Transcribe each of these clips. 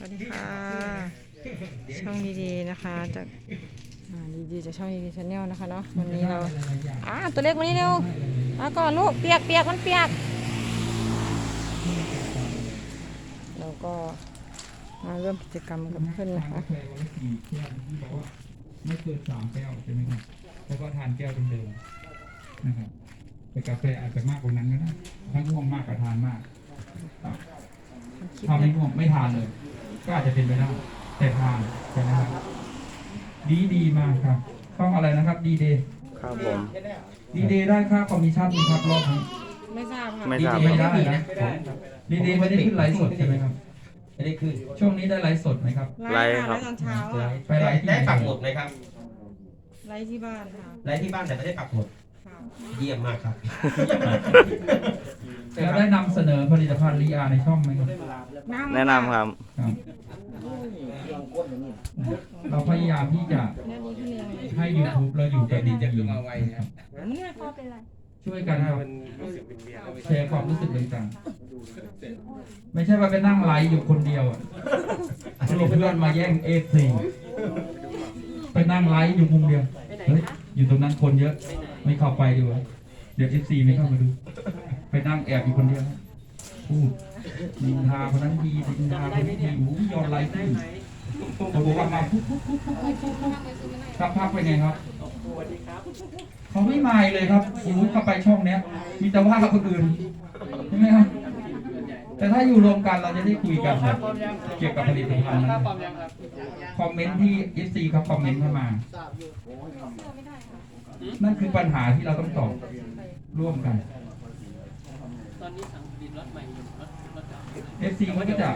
สวัสดีค่ะ ช่องดีๆนะคะจากอ่าดีๆจากช่องดีๆชาแนลนะคะเนาะวันนี้เราอ่าตัวเล็กวันนี้เร็วมาก่อนลูกเปียกเปียกมันเปียกเราก็มาเริ่มกิจกรรมกับเพื่อนนะคะกาแฟวันละกี่แก้วที่บอกว่าไม่เกินสามแก้วใช่ไหมครับแล้วก็ทานแก้วเดิมๆนะครับแต่กาแฟอาจจะมากกว่านั้นก็ได้ถ้าง่วงมากก็ทานมากครับคลิปถ้าไม่เนี่ยง่วงไม่ทานเลย ก็อาจจะเป็นไปได้แต่ทานใช่ไหมครับดีดีมากครับ ต้องอะไรนะครับดีเดย์ครับผมดีเดย์ได้ค่าคอมมิชชั่นไหมครับรอบนี้ไม่ทราบค่ะไม่ทราบไม่ได้นะดีเดย์ไม่ได้ขึ้นไลฟ์สดใช่ไหมครับ ไม่ได้ขึ้นช่วงนี้ได้ไลฟ์สดไหมครับ ไลฟ์ค่ะไลฟ์ตอนเช้าอะไปไลฟ์ที่ไหน ได้ปักหมุดไหมครับไลฟ์ที่บ้านค่ะไลฟ์ที่บ้านแต่ไม่ได้ปักหมุดค่ะ เยี่ยมมากครับ แล้วได้นำเสนอผลิตภัณฑ์ลีอาในช่องไหมครับแนะนำครับ ครับ เราพยายามที่จะแนะนำที่เรียนให้ YouTube เราอยู่กับดีจะดีนะครับมันเนี่ยพ่อเป็นไรช่วยกันครับแชร์ความรู้สึกต่างๆไม่ใช่ว่าไปนั่งไลฟ์อยู่คนเดียวอะสรุปเพื่อนมาแย่งเอฟซีไปนั่งไลฟ์อยู่มุมเดียวเฮ้ยอยู่ตรงนั้นคนเยอะ ไม่เข้าไปดีกว่าเดี๋ยวเอฟซีไม่เข้ามาดู ไปนั่งแอบอยู่คนเดียวพูดนินทาคนนั้นดีนินทาคนนี้ดีอู้ยอดไลค์ขึ้นเขาบอกว่ามาปุ๊บปุ๊บปุ๊บปุ๊บปุ๊บปุ๊บปุ๊บสักพักเป็นไงครับเขาไม่มายเลยครับโอ้ยเข้าไปช่องเนี้ย มีแต่ว่าคนอื่นใช่ไหมครับแต่ถ้าอยู่รวมกันเราจะได้คุยกันแบบเกี่ยวกับผลิตภัณฑ์นั้นคอมเมนต์ที่ FC เขาคอมเมนต์เข้ามา นั่นคือปัญหาที่เราต้องตอบร่วมกัน ตอนนี้สั่งผลิตรถใหม่อยู่รถรถเก่า FC เขาก็จะ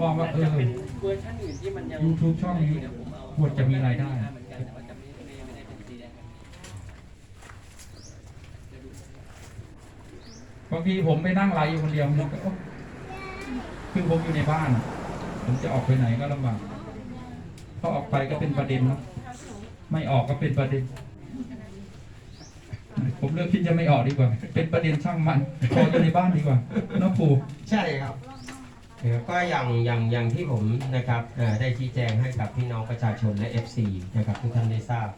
มองว่าเออเป็นเวอร์ชันอื่นที่มันยัง YouTube ช่องนี้เดี๋ยวผมเอาควรจะมีรายได้ เหมือนกันแต่ว่าจะไม่ไม่ไม่ได้เป็นสีแดงบางทีผมไปนั่งไลฟ์อยู่คนเดียวมันก็โอ๊ะคือผมอยู่ในบ้านอะผมจะออกไปไหนก็ลำบากพอออกไปก็เป็นประเด็นเนอะไม่ออกก็เป็นประเด็น ผมเลือกที่จะไม่ออกดีกว่า เป็นประเด็นช่างมันขออยู่ในบ้านดีกว่าเนอะปู่ใช่ครับก็อย่างอย่างอย่างที่ผมนะครับเอ่อได้ชี้แจงให้กับพี่น้องประชาชนและ FC นะครับทุกท่านได้ทราบ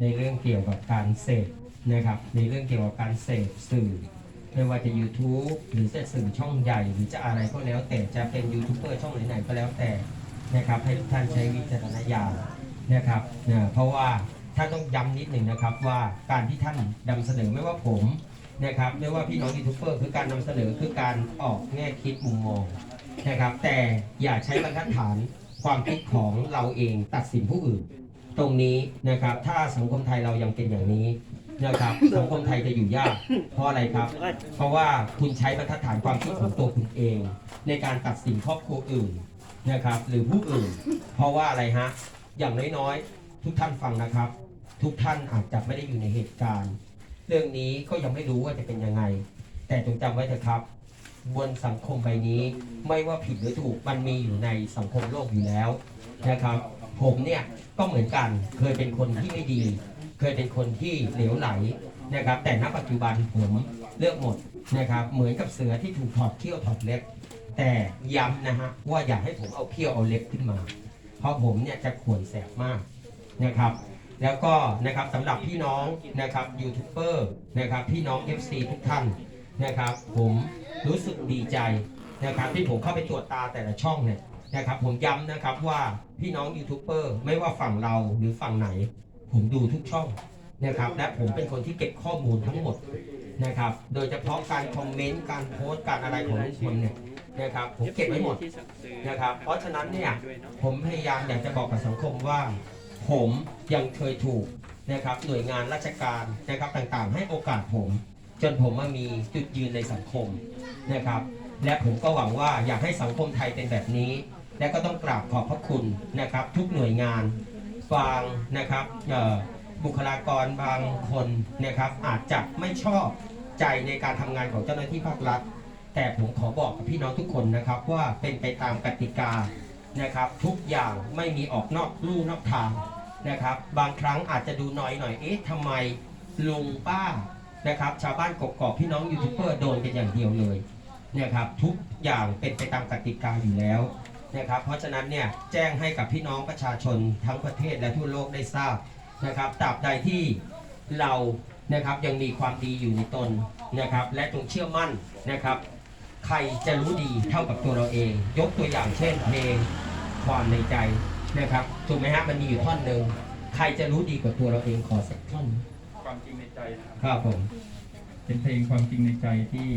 ในเรื่องเกี่ยวกับการเสพนะครับ ในเรื่องเกี่ยวกับการเสพสื่อไม่ว่าจะ YouTube หรือจะสื่อช่องใหญ่ หรือจะอะไรก็แล้วแต่จะเป็นยูทูบเบอร์ช่องไหนๆก็แล้วแต่นะครับให้ทุกท่านใช้วิจารณญาณนะครับเอ่อเพราะว่า ท่านต้องย้ำนิดหนึ่งนะครับว่าการที่ท่านนำเสนอไม่ว่าผมนะครับไม่ว่าพี่น้องยูทูบเบอร์คือการนำเสนอคือการออกแง่คิดมุมมองนะครับ แต่อย่าใช้บรรทัดฐานความคิดของเราเองตัดสินผู้อื่น ตรงนี้นะครับถ้าสังคมไทยเรายังเป็นอย่างนี้นะครับสังคมไทยจะอยู่ยาก เพราะอะไรครับ เพราะว่าคุณใช้บรรทัดฐานความคิดของตัวคุณเอง ในการตัดสินครอบครัวอื่นนะครับ หรือผู้อื่น เพราะว่าอะไรฮะอย่างน้อยๆ ทุกท่านฟังนะครับ ทุกท่านอาจจะไม่ได้อยู่ในเหตุการณ์ เรื่องนี้ก็ยังไม่รู้ว่าจะเป็นยังไง แต่จงจำไว้เถอะครับ บนสังคมใบนี้ไม่ว่าผิดหรือถูกมันมีอยู่ในสังคมโลกอยู่แล้วนะครับ ผมเนี่ยก็เหมือนกันเคยเป็นคนที่ไม่ดี เคยเป็นคนที่เหลวไหลนะครับ แต่ณปัจจุบันผมเลือกหมดนะครับเหมือนกับเสือที่ถูกถอดเขี้ยวถอดเล็บแต่ย้ำนะฮะว่าอย่าให้ผมเอาเขี้ยวเอาเล็บขึ้นมา เพราะผมเนี่ยจะข่วนแสบมาก นะครับ แล้วก็นะครับสำหรับพี่น้องนะครับยูทูบเบอร์นะครับพี่น้อง FC ทุกท่านนะครับ ผมรู้สึกดีใจนะครับที่ผมเข้าไปตรวจตาแต่ละช่องเนี่ยนะครับผมย้ำนะครับว่าพี่น้องยูทูบเบอร์ไม่ว่าฝั่งเราหรือฝั่งไหน ผมดูทุกช่องนะครับและผมเป็นคนที่เก็บข้อมูลทั้งหมดนะครับ โดยเฉพาะการคอมเมนต์การโพสต์การอะไรของทุกคนเนี่ยนะครับผมเก็บไว้หมดนะครับ เพราะฉะนั้นเนี่ยผมพยายามอยากจะบอกกับสังคมว่า ผมยังเคยถูกนะครับหน่วยงานราชการนะครับต่างๆ ให้โอกาสผม จนผมมามีจุดยืนในสังคมนะครับ และผมก็หวังว่าอยากให้สังคมไทยเป็นแบบนี้ และก็ต้องกราบขอบพระคุณนะครับ ทุกหน่วยงานบางนะครับบุคลากรบางคนนะครับ อาจจะไม่ชอบใจในการทำงานของเจ้าหน้าที่ภาครัฐ แต่ผมขอบอกกับพี่น้องทุกคนนะครับ ว่าเป็นไปตามกติกานะครับ ทุกอย่างไม่มีออกนอกลู่นอกทาง นะครับ บางครั้งอาจจะดูน้อยหน่อยเอ๊ะทำไมลุงป้านะครับ ชาวบ้านกกอกพี่น้องยูทูบเบอร์โดนกันอย่างเดียวเลยนะครับทุกอย่างเป็นไปตามกติกาอยู่แล้วนะครับ เพราะฉะนั้นเนี่ยแจ้งให้กับพี่น้องประชาชนทั้งประเทศและทั่วโลกได้ทราบนะครับตราบใดที่เรานะครับยังมีความดีอยู่ในตนนะครับ และจงเชื่อมั่นนะครับ ใครจะรู้ดีเท่ากับตัวเราเอง ยกตัวอย่างเช่นเพลงความในใจ นะครับถูกไหมฮะมันมีอยู่ท่อนหนึ่งใครจะรู้ดีกว่าตัวเราเองขอสักท่อนความจริงในใจนะครับครับผม เป็นเพลงความจริงในใจที่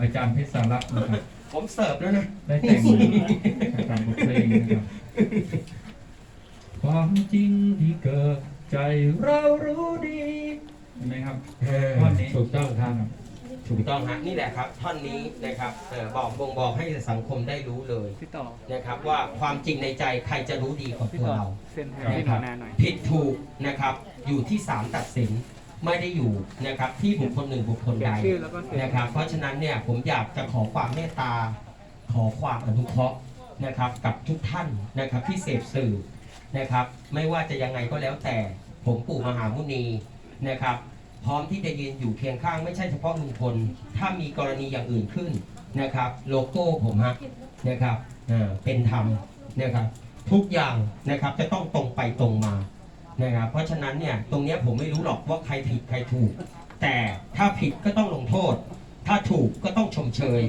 อาจารย์เพชรสารักษ์นะครับ ผมเสิร์ฟแล้วนะ ได้แต่งตามบทเพลงนะครับ ความจริงที่เกิดใจเรารู้ดีเห็นไหมครับท่อนนี้ถูกต้องครับ ถูกต้องฮะนี่แหละครับท่อนนี้นะครับเอ่อบอกบ่งบอกให้สังคมได้รู้เลยพี่ต่อ นะครับว่าความจริงในใจใครจะรู้ดีกว่าพี่ตัวต่อ เรา เซ็นให้ครับพี่หนูนาหน่อย ผิดถูกนะครับอยู่ที่ศาลตัดสินไม่ได้อยู่นะครับที่บุคคลหนึ่งบุคคลเขียใดนชื่อแล้วก็เซ็น นะครับเพราะฉะนั้นเนี่ยผมอยากจะขอความเมตตา ขอความอนุเคราะห์นะครับกับทุกท่านนะครับที่เสพสื่อนะครับไม่ว่าจะยังไงก็แล้วแต่ผมปู่มหามุนีนะครับ พร้อมที่จะยืนอยู่เคียงข้างไม่ใช่เฉพาะลุงพลถ้ามีกรณีอย่างอื่นขึ้นนะครับ โลโก้ผมฮะนะครับเป็นธรรมนะครับทุกอย่างนะครับจะต้องตรงไปตรงมานะครับเพราะฉะนั้นเนี่ยตรงนี้ผมไม่รู้หรอกว่าใครผิดใครถูก แต่ถ้าผิดก็ต้องลงโทษ ถ้าถูกก็ต้องชมเชย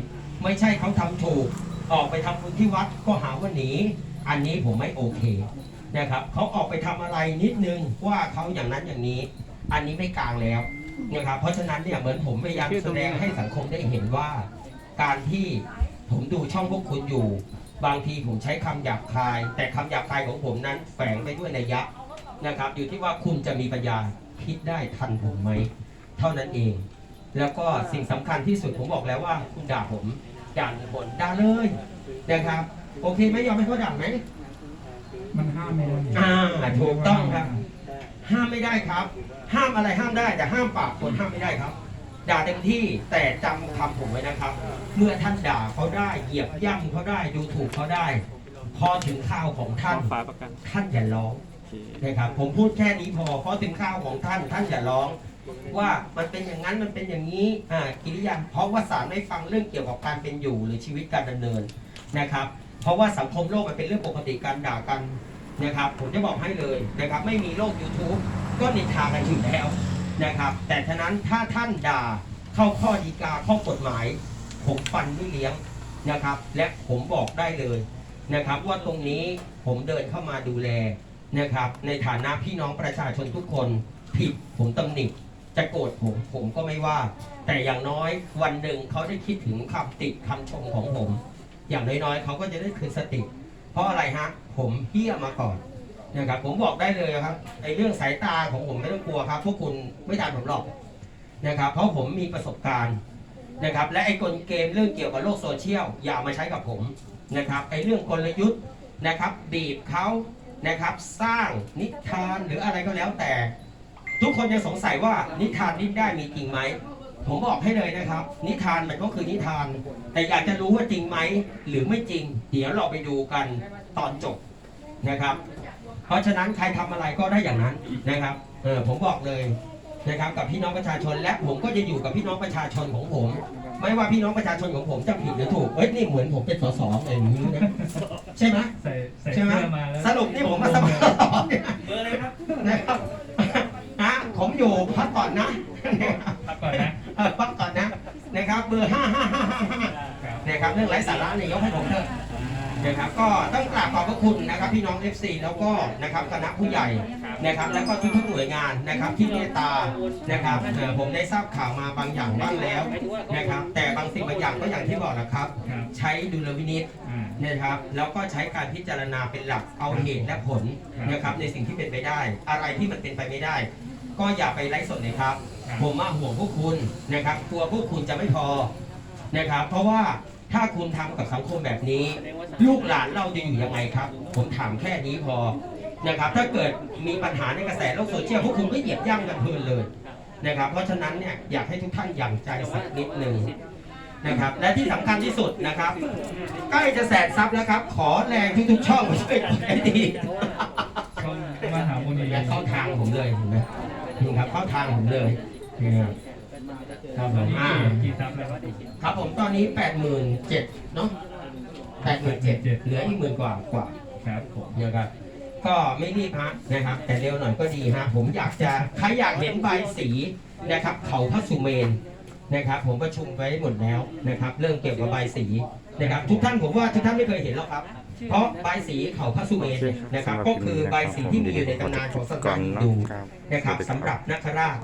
ไม่ใช่เขาทำถูก ออกไปทำบุญที่วัดก็หาว่าหนีอันนี้ผมไม่โอเคนะครับเขาออกไปทำอะไรนิดนึงว่าเขาอย่างนั้นอย่างนี้ อันนี้ไม่กลางแล้วนะครับเพราะฉะนั้นเนี่ยเหมือนผมพยายามแสดงให้สังคมได้เห็นว่า การที่ผมดูช่องพวกคุณอยู่ บางทีผมใช้คำหยาบคาย แต่คำหยาบคายของผมนั้นแฝงไปด้วยนัยยะนะครับ อยู่ที่ว่าคุณจะมีปัญญาคิดได้ทันผมไหมเท่านั้นเอง แล้วก็สิ่งสำคัญที่สุดผมบอกแล้วว่า คุณด่าผมด่าผลด่าเลยนะครับโอเคไหมยอมให้เขาด่าไหมมันห้ามไม่ได้อ่าถูกต้องครับ ห้ามไม่ได้ครับ ห้ามอะไรห้ามได้แต่ห้ามปากคนห้ามไม่ได้ครับ ด่าเต็มที่แต่จำคำผมไว้นะครับ เมื่อท่านด่าเขาได้เหยียบย่ำเขาได้ดูถูกเขาได้ พอถึงข้าวของท่านฝาประกันท่านอย่าร้องนะครับผมพูดแค่นี้พอเพราะถึงข้าวของท่านท่านอย่าร้อง ว่ามันเป็นอย่างนั้นมันเป็นอย่างนี้อ่ากิริยาเพราะว่าศาลไม่ฟังเรื่องเกี่ยวกับการเป็นอยู่หรือชีวิตการดำเนินนะครับ เพราะว่าสังคมโลกมันเป็นเรื่องปกติการด่ากัน นะครับผมจะบอกให้เลยนะครับไม่มีโลก YouTube ก็นินทากันอยู่แล้วนะครับ แต่ฉะนั้นถ้าท่านด่าเข้าข้อดีกาข้อกฎหมาย ผมฟันด้วยเลี้ยงนะครับ และผมบอกได้เลยนะครับ ว่าตรงนี้ผมเดินเข้ามาดูแลนะครับ ในฐานะพี่น้องประชาชนทุกคนผิดผมตำหนิจะโกรธผมผมก็ไม่ว่า แต่อย่างน้อยวันหนึ่งเขาได้คิดถึงคำติคำชมของผม อย่างน้อยๆเขาก็จะได้คืนสติ เพราะอะไรฮะ ผมเฮี้ยมาก่อนนะครับผมบอกได้เลยครับไอ้เรื่องสายตาของผมไม่ต้องกลัวครับ พวกคุณไม่ทันผมหรอกนะครับ เพราะผมมีประสบการณ์นะครับ และไอ้กลเกมเรื่องเกี่ยวกับโลกโซเชียลอย่ามาใช้กับผมนะครับไอ้เรื่องกลยุทธ์นะครับ บีบเขานะครับ สร้างนิทานหรืออะไรก็แล้วแต่ ทุกคนยังสงสัยว่านิทานนี้ได้มีจริงไหม ผมบอกให้เลยนะครับ นิทานมันก็คือนิทาน แต่อยากจะรู้ว่าจริงไหมหรือไม่จริง เดี๋ยวเราไปดูกันตอนจบนะครับ เพราะฉะนั้นใครทำอะไรก็ได้อย่างนั้นนะครับเออผมบอกเลยนะครับกับพี่น้องประชาชนและผมก็จะอยู่กับพี่น้องประชาชนของผม ไม่ว่าพี่น้องประชาชนของผมจะผิดหรือถูกเอ้ยนี่เหมือนผมเป็นสสเลยอย่างนี้นะใช่ไหมใส่ใส่ใช่ไหมเสื้อมาแล้วสรุปนี่ผมมาสมัครสสเนี่ย เบอร์อะไรครับ นะครับนะผมอยู่พักก่อนนะ พักก่อนนะ เออพักก่อนนะนะครับเบ อร์ห้าห้าห้าห้าห้าครับนะครับเรื่องไร้สาระเนี่ยยกให้ผมเถอะนะครับก็ต้องกราบขอบพระคุณนะครับพี่น้อง FC แล้วก็นะครับคณะผู้ใหญ่นะครับแล้วก็ทุกๆหน่วยงานนะครับที่เมตตานะครับเอ่อผมได้ทราบข่าวมาบางอย่างบ้างแล้วนะครับแต่บางสิ่งบางอย่างก็อย่างที่บอกนะครับครับใช้ดุลวินิจอ่านะครับแล้วก็ใช้การพิจารณาเป็นหลักเอาเหตุและผลนะครับในสิ่งที่เป็นไปได้ อะไรที่มันเป็นไปไม่ได้ ก็อย่าไปไล่สดเลยครับ ผมมาห่วงพวกคุณนะครับกลัวพวกคุณจะไม่พอนะครับ เพราะว่าถ้าคุณทำกับสังคมแบบนี้ ลูกหลานเราจะอยู่ยังไงครับ ผมถามแค่นี้พอนะครับ ถ้าเกิดมีปัญหาในกระแสโลกโซเชียลพวกคุณก็เหยียบย่ำกันเพลินเลยนะครับ เพราะฉะนั้นเนี่ยอยากให้ทุกท่านอย่างใจสักนิดหนึ่งนะครับ และที่สำคัญที่สุดนะครับ ใกล้จะแสนซับแล้วครับ ขอแรงทุกๆช่องมาช่วยกดให้ดีช่องมหามุนีและเข้าทางผมเลยเห็นไหมนี่ครับเข้าทางผมเลย นี่ครับครับผมอ่ากี่ซับแล้วครับผมตอนนี้แปดหมื่นเจ็ดเนาะแปดหมื่นเจ็ดเหลืออีกหมื่นกว่ากว่าครับผมนะครับก็ไม่รีบฮะนะครับ แต่เร็วหน่อยก็ดีฮะผมอยากจะใครอยากเห็นใบสีนะครับ เขาพระสุเมนนะครับ ผมประชุมไว้หมดแล้วนะครับ เรื่องเกี่ยวกับใบสีนะครับ ทุกท่านผมว่าทุกท่านไม่เคยเห็นหรอกครับ เพราะใบสีเขาพระสุเมนเนี่ยนะครับ ก็คือใบสีที่มีอยู่ในตำนานของสนาฮินดูนะครับสำหรับนักราช